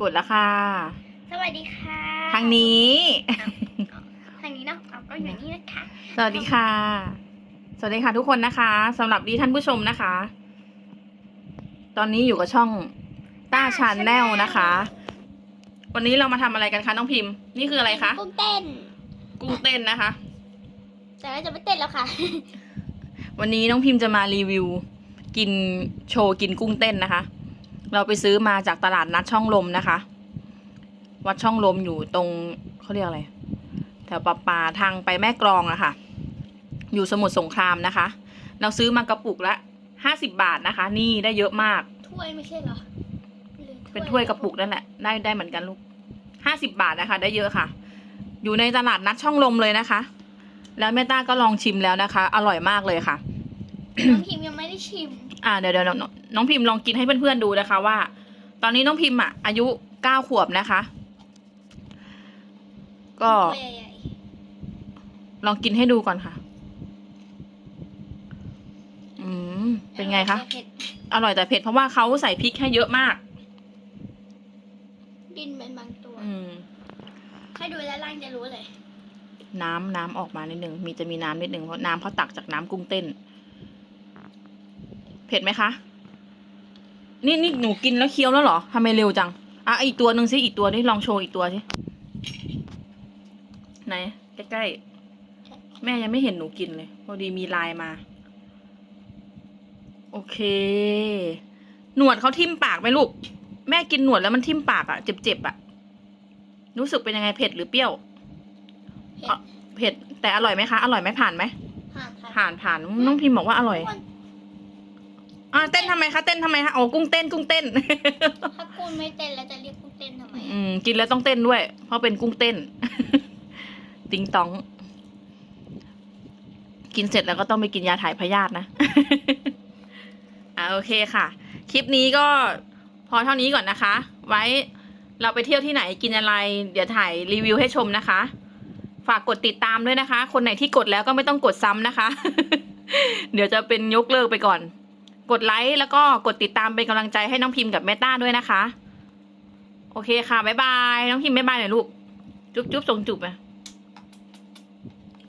กดแล้วค่ะ สวัสดีค่ะ ทางนี้ ทางนี้เนาะเอาก็อยู่นี่นะคะ สวัสดีค่ะ สวัสดีค่ะทุกคนนะคะสำหรับดีท่านผู้ชมนะคะ ตอนนี้อยู่กับช่องต้าชาแนลนะคะ วันนี้เรามาทำอะไรกันคะน้องพิมพ์ นี่คืออะไรคะกุ้งเต้น กุ้งเต้นนะคะ แต่เราจะไม่เต้นแล้วค่ะ วันนี้น้องพิมพ์จะมารีวิว กินโชว์กินกุ้งเต้นนะคะ เราไปซื้อมาจากตลาดนัดช่องลมนะคะ วัดช่องลมอยู่ตรงเขาเรียกอะไรแถวปะปาทางไปแม่กลองอะค่ะ อยู่สมุทรสงครามนะคะ เราซื้อมากระปุกละห้าสิบบาทนะคะ นี่ได้เยอะมาก ถ้วยไม่ใช่เหรอหรือเป็นถ้วยกระปุกนั่นแหละได้ได้เหมือนกันลูกห้าสิบบาทนะคะ ได้เยอะค่ะ อยู่ในตลาดนัดช่องลมเลยนะคะ แล้วแม่ต้าก็ลองชิมแล้วนะคะ อร่อยมากเลยค่ะน้องพิมยังไม่ได้ชิม อ่าเดี๋ยวเดี๋ยวน้องน้องพิมพ์ลองกินให้เพื่อนๆดูนะคะ ว่า ตอนนี้น้องพิมพ์อะอายุเก้าขวบนะคะ ก็ถ้วยใหญ่ลองกินให้ดูก่อนค่ะ อืมๆเป็นไงคะเผ็ดอร่อยแต่เผ็ดเพราะว่าเขาใส่พริกให้เยอะมาก ดินเป็นบางตัว อืมถ้าดูด้านล่างจะรู้เลย น้ำน้ำออกมานิดนึงมีจะมีน้ำนิดนึงเพราะน้ำเขาตักจากน้ำกุ้งเต้น เผ็ดไหมคะ นี่นี่หนูกินแล้วเคี้ยวแล้วเหรอทำไมเร็วจัง อะอีกตัวหนึ่งสิอีกตัวนี่ลองโชว์อีกตัวสิไหนใกล้ๆแม่ยังไม่เห็นหนูกินเลย พอดีมีไลน์มา โอเค หนวดเขาทิ่มปากไหมลูก แม่กินหนวดแล้วมันทิ่มปากอะเจ็บๆอะรู้สึกเป็นยังไงเผ็ดหรือเปรี้ยวเผ็ดอะเผ็ดแต่อร่อยไหมคะ อร่อยไหมผ่านไหมผ่านค่ะผ่านผ่านน้องพิมพ์บอกว่าอร่อย อ่าเต้นทำไมคะเต้นทำไมคะโอ้กุ้งเต้นกุ้งเต้น ถ้ากุ้งไม่เต้นแล้วจะเรียกกุ้งเต้นทำไมอืมกินแล้วต้องเต้นด้วย เพราะเป็นกุ้งเต้น ติงตอง กินเสร็จแล้วก็ต้องไปกินยาถ่ายพยาธินะ อ่าโอเคค่ะ คลิปนี้ก็พอเท่านี้ก่อนนะคะ ไว้เราไปเที่ยวที่ไหนกินอะไร เดี๋ยวถ่ายรีวิวให้ชมนะคะ ฝากกดติดตามด้วยนะคะ คนไหนที่กดแล้วก็ไม่ต้องกดซ้ำนะคะ เดี๋ยวจะเป็นยกเลิกไปก่อน กดไลค์แล้วก็กดติดตามเป็นกำลังใจให้น้องพิมพ์กับแม่ต้าด้วยนะคะ โอเคค่ะ บ๊ายบาย น้องพิมพ์บ๊ายบายหน่อยลูก จุ๊บจุ๊บส่งจุ๊บอะ